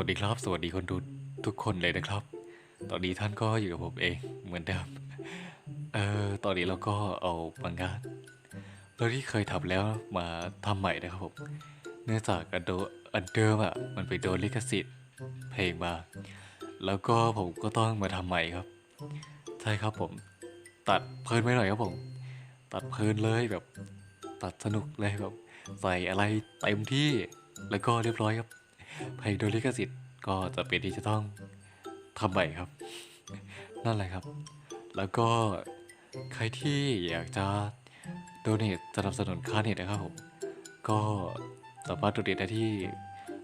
วัสดีครับ สวัสดีคนดูทุกคนเลยนะครับ ตอนนี้ท่านก็อยู่กับผมเองเหมือนเดิม เออตอนนี้เราก็เอามังงะเรื่องที่เคยทำแล้วมาทำใหม่นะครับผม เนื่องจากอันโดอันเดิมอะมันไปโดนลิขสิทธิ์เพลงมา แล้วก็ผมก็ต้องมาทำใหม่ครับ ใช่ครับผม ตัดเพลินไปหน่อยครับผม ตัดเพลินเลยแบบ ตัดสนุกเลยแบบใส่อะไรเต็มที่แล้วก็เรียบร้อยครับ เพลงโดยลิขสิทธิ์ก็จะเป็นที่จะต้องทำใหม่ครับ นั่นแหละครับ แล้วก็ใครที่อยากจะโดเนทสนับสนุนค่าเน็ตนะครับผม ก็สามารถโดเนทได้ที่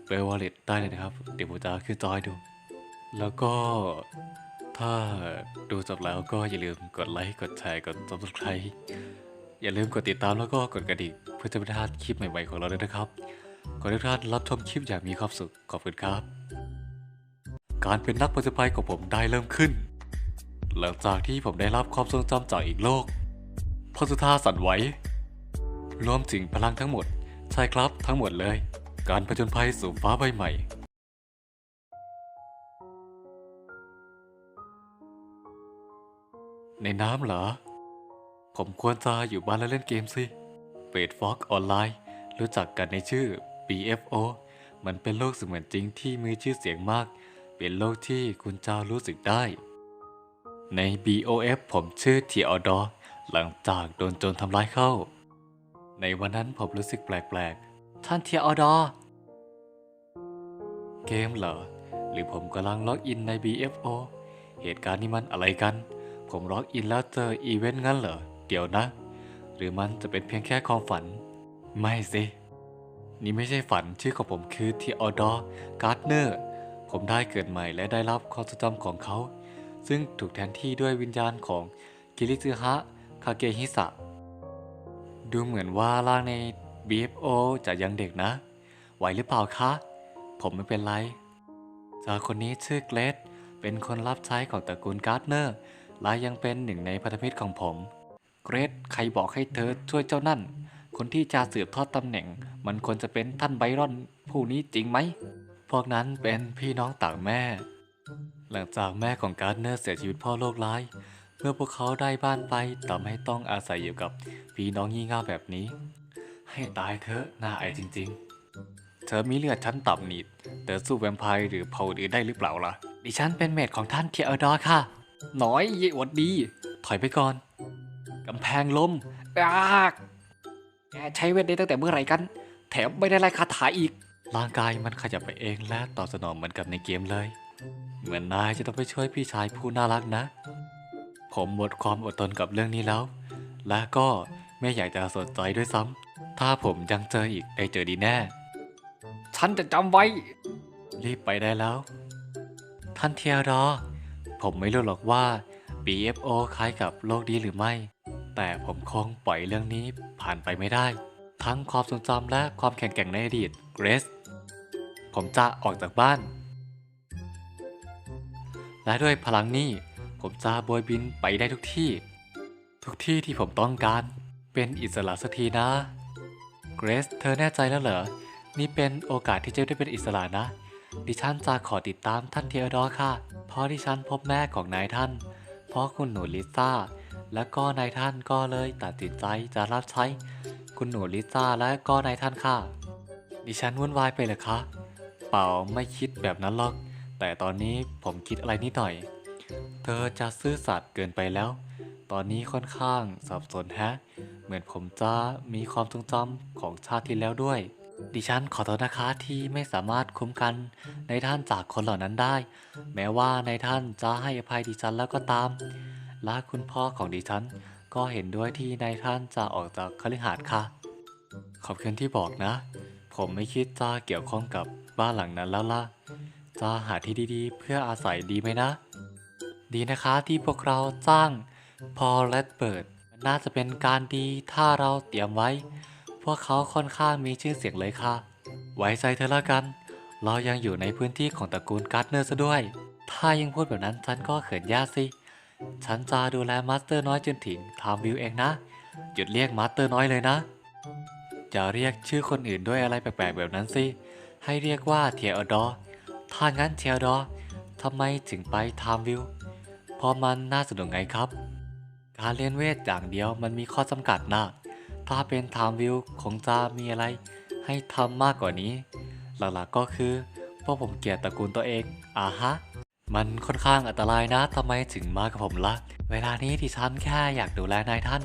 เบลวอลเล็ตได้เลยนะครับ เดี๋ยวผมจะขึ้นจอยดู แล้วก็ถ้าดูจบแล้วก็อย่าลืมกดไลค์ กดแชร์ กด subscribe อย่าลืมกดติดตามแล้วก็กดกระดิ่งเพื่อจะไม่พลาดคลิปใหม่ๆของเราด้วยนะครับ ขอให้ทุกท่านรับชมคลิปอย่างมีความสุข ขอบคุณครับ การเป็นนักประจภัยของผมได้เริ่มขึ้น หลังจากที่ผมได้รับความทรงจำจากอีกโลกพอสุธาสั่นไหวรวมถึงพลังทั้งหมด ใช่ครับทั้งหมดเลย การผจญภัยสู่ฟ้าใบใหม่ในน้ำเหรอ ผมควรจะอยู่บ้านแล้วเล่นเกมสิเฟดฟ็อกออนไลน์ รู้จักกันในชื่อ BFO มันเป็นโลกเสมือนจริงที่มีชื่อเสียงมาก เป็นโลกที่คุณจะรู้สึกได้ ใน BOF ผมชื่อทีออดอหลังจากโดนโจรทำร้ายเข้า ในวันนั้นผมรู้สึกแปลกๆ ท่านเทียออดอ เกมเหรอ หรือผมกำลังล็อกอินใน BFO เหตุการณ์นี้มันอะไรกัน ผมล็อกอินแล้วเจออีเวนต์งั้นเหรอ เดี๋ยวนะ หรือมันจะเป็นเพียงแค่ความฝัน ไม่สิ นี่ไม่ใช่ฝันชื่อของผมคือทีออดอร์การ์ดเนอร์ผมได้เกิดใหม่และได้รับความทรงจำของเขา ซึ่งถูกแทนที่ด้วยวิญญาณของกิริซึฮะคาเกฮิสะดูเหมือนว่าร่างใน BFO จะยังเด็กนะ ไหวหรือเปล่าคะ ผมไม่เป็นไรจากคนนี้ชื่อเกรดเป็นคนรับใช้ของตระกูลการ์ดเนอร์และยังเป็นหนึ่งในพันธมิตรของผม เกรดใครบอกให้เธอช่วยเจ้านั่น คนที่จะสืบทอดตำแหน่ง มันควรจะเป็นท่านไบรอนผู้นี้จริงไหม พวกนั้นเป็นพี่น้องต่างแม่ หลังจากแม่ของการ์เนอร์เสียชีวิตพ่อโรคร้าย เมื่อพวกเขาได้บ้านไปทำให้ต้องอาศัยอยู่กับพี่น้องงี่เง่าแบบนี้ ให้ตายเถอะน่าอายจริง ๆ เธอมีเลือดชั้นต่ำนิดเธอสู้แวมไพร์หรือเผ่าอื่นได้หรือเปล่าล่ะ ดิฉันเป็นเมดของท่านเทียร์ดอร์ค่ะ น้อยเยวัดดี ถอยไปก่อนกำแพงล้มอาก แกใช้เวทได้ตั้งแต่เมื่อไหร่กัน แถมไม่ได้ไล่คาถาอีก ร่างกายมันขยับไปเองและตอบสนองเหมือนกับในเกมเลย เหมือนนายจะต้องไปช่วยพี่ชายผู้น่ารักนะ ผมหมดความอดทนกับเรื่องนี้แล้ว และก็ไม่อยากจะสนใจด้วยซ้ำ ถ้าผมยังเจออีกได้เจอดีแน่ ฉันจะจำไว้ รีบไปได้แล้ว ท่านเทียรอ ผมไม่รู้หรอกว่า BFO คล้ายกับโลกนี้หรือไม่ แต่ผมคงปล่อยเรื่องนี้ผ่านไปไม่ได้ ทั้งความทรงจำและความแข็งแกร่งในอดีตเกรซผมจะออกจากบ้าน และด้วยพลังนี้ ผมจะโบยบินไปได้ทุกที่ ทุกที่ที่ผมต้องการเป็นอิสระสักทีนะเกรซเธอแน่ใจแล้วเหรอ นี่เป็นโอกาสที่จะได้เป็นอิสระนะ ดิฉันจะขอติดตามท่านเทอดอร์ค่ะ เพราะดิฉันพบแม่ของนายท่าน เพราะคุณหนูลิซ่า และก็นายท่านก็เลยตัดสินใจจะรับใช้คุณหนูลิซ่าและก็นายท่านค่ะ ดิฉันวุ่นวายไปเลยคะ เปล่าไม่คิดแบบนั้นหรอก แต่ตอนนี้ผมคิดอะไรนิดหน่อย เธอจะซื่อสัตย์เกินไปแล้ว ตอนนี้ค่อนข้างสับสนแฮะ เหมือนผมจะมีความทรงจำของชาติที่แล้วด้วย ดิฉันขอโทษนะคะที่ไม่สามารถคุ้มกันในท่านจากคนเหล่านั้นได้ แม้ว่าในท่านจะให้อภัยดิฉันแล้วก็ตาม และคุณพ่อของดิฉัน ก็เห็นด้วยที่นายท่านจะออกจากคฤหาสน์ค่ะ ขอบคุณที่บอกนะ ผมไม่คิดจะเกี่ยวข้องกับบ้านหลังนั้นแล้วล่ะ จะหาที่ดีๆ เพื่ออาศัยดีไหมนะ ดีนะคะที่พวกเราจ้างพอลและเบิร์ดน่าจะเป็นการดีถ้าเราเตรียมไว้ พวกเขาค่อนข้างมีชื่อเสียงเลยค่ะ ไว้ใจเธอละกัน เรายังอยู่ในพื้นที่ของตระกูลการ์ดเนอร์ซะด้วย ถ้ายังพูดแบบนั้นฉันก็เขินยากสิ ฉันจะดูแลมาสเตอร์น้อยจนถึงทามวิวเองนะ หยุดเรียกมาสเตอร์น้อยเลยนะ อย่าเรียกชื่อคนอื่นด้วยอะไรแปลกๆแบบนั้นสิ ให้เรียกว่าเทียอดอ ถ้างั้นเทียดอทำไมถึงไปไทม์วิว เพราะมันน่าสนุกไงครับ การเรียนเวทอย่างเดียวมันมีข้อจำกัดนะถ้าเป็นไทม์วิวคงจะมีอะไร ให้ทำมากกว่านี้ หลักๆก็คือพวกผมเกลียดตระกูลตัวเองอ่าฮะ มันค่อนข้างอันตรายนะทำไมถึงมากับผมละ่ะ เวลานี้ดิฉันแค่อยากดูแลนายท่าน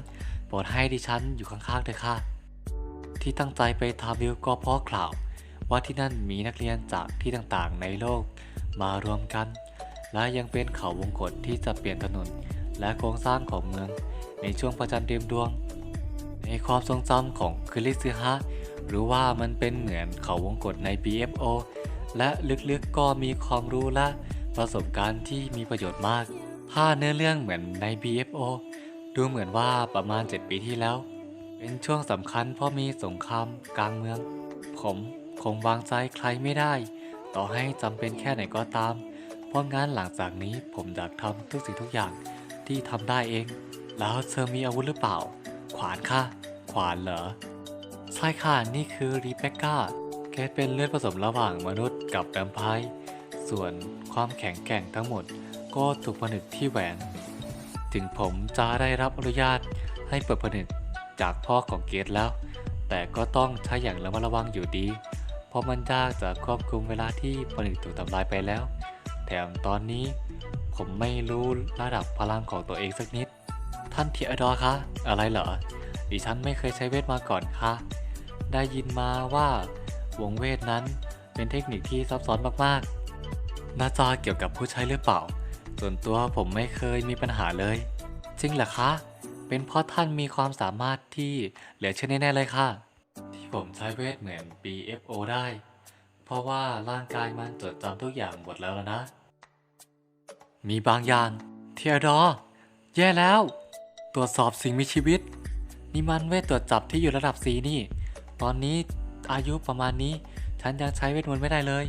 โปรดให้ดิฉันอยู่ข้างๆเถอะค่ะ ที่ตั้งใจไปทำวิวก็เพราะข่าว ว่าที่นั่นมีนักเรียนจากที่ต่างๆในโลกมารวมกัน และยังเป็นเขาวงกฏที่จะเปลี่ยนถนนและโครงสร้างของเมือง ในช่วงประจันเต็มดวง ในความทรงจำของคริสซิฮะหรือว่ามันเป็นเหมือนเขาวงกฏใน BFO และลึกๆก็มีความรู้และ ประสบการณ์ที่มีประโยชน์มาก ถ้าเนื้อเรื่องเหมือนใน BFO ดูเหมือนว่าประมาณ 7 ปีที่แล้ว เป็นช่วงสำคัญเพราะมีสงครามกลางเมือง ผมคงวางใจใครไม่ได้ ต่อให้จำเป็นแค่ไหนก็ตาม เพราะงั้นหลังจากนี้ผมอยากทำทุกสิ่งทุกอย่างที่ทำได้เอง แล้วเธอมีอาวุธหรือเปล่า ขวานค่ะ ขวานเหรอ ใช่ค่ะ นี่คือรีเบคก้าแกเป็นเลือดผสมระหว่างมนุษย์กับแวมไพร์ ส่วนความแข็งแกร่งทั้งหมดก็ถูกผนึกที่แหวน ถึงผมจะได้รับอนุญาตให้เปิดผนึกจากพ่อของเกตแล้ว แต่ก็ต้องใช้อย่างระมัดระวังอยู่ดี เพราะมันยากจะควบคุมเวลาที่ผนึกถูกทำลายไปแล้ว แถมตอนนี้ผมไม่รู้ระดับพลังของตัวเองสักนิด ท่านเทียดอคะอะไรเหรอ ดิฉันไม่เคยใช้เวทมาก่อนค่ะ ได้ยินมาว่าวงเวทนั้นเป็นเทคนิคที่ซับซ้อนมากๆ น่าจะเกี่ยวกับผู้ใช้หรือเปล่า ส่วนตัวผมไม่เคยมีปัญหาเลย จริงเหรอคะ เป็นเพราะท่านมีความสามารถที่เหลือเชื่อแน่ๆเลยค่ะ ที่ผมใช้เวทเหมือน BFO ได้ เพราะว่าร่างกายมันจดจำทุกอย่างหมดแล้วละนะ มีบางอย่างเทียดอร์แย่แล้ว ตรวจสอบสิ่งมีชีวิต นี่มันเวทตรวจจับที่อยู่ระดับ C นี่ ตอนนี้อายุประมาณนี้ ฉันยังใช้เวทมนต์ไม่ได้เลย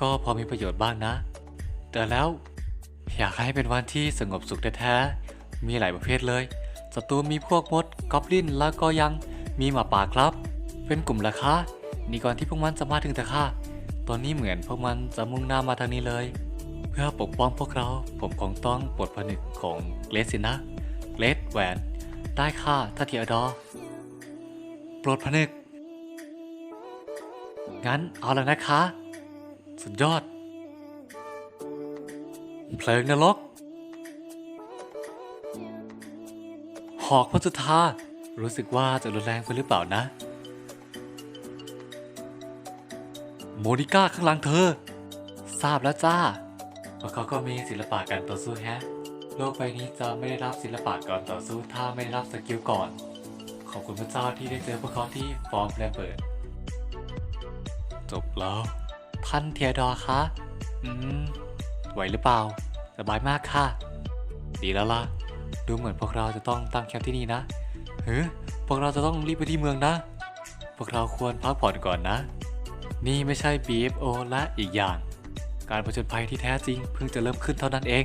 ก็พอมีประโยชน์บ้างนะ แต่แล้วอยากให้เป็นวันที่สงบสุขแท้ๆมีหลายประเภทเลยศัตรูมีพวกมดกอบลินแล้วก็ยังมีหมาป่าครับ เป็นกลุ่มราคานี่ก่อนที่พวกมันจะมาถึงแต่ค่ะ ตอนนี้เหมือนพวกมันจะมุ่งหน้ามาทางนี้เลย เพื่อปกป้องพวกเรา ผมคงต้องปลดผนึกของเกรซสินะเกรซแหวน ได้ค่ะถ้าเทียดอปลดผนึก งั้นเอาแล้วนะคะ สุดยอด เพลิงนรก หอกพัสุธารู้สึกว่าจะรุนแรงไปหรือเปล่านะ โมนิก้าข้างหลังเธอ ทราบแล้วจ้าเพราเขาก็มีศิลปะการต่อสู้แฮะ โลกใบนี้จะไม่ได้รับศิลปะการต่อสู้ถ้าไม่ได้รับสกิลก่อน ขอบคุณพระเจ้าที่ได้เจอพวกเขาที่ฟอร์มแลเบิด จบแล้ว ท่านเทียดอคะ อืม ไหวหรือเปล่า สบายมากค่ะ ดีแล้วล่ะ ดูเหมือนพวกเราจะต้องตั้งแคมป์ที่นี่นะ เฮ้ยพวกเราจะต้องรีบไปที่เมืองนะ พวกเราควรพักผ่อนก่อนนะ นี่ไม่ใช่ BFO และอีกอย่าง การผจญภัยที่แท้จริงเพิ่งจะเริ่มขึ้นเท่านั้นเอง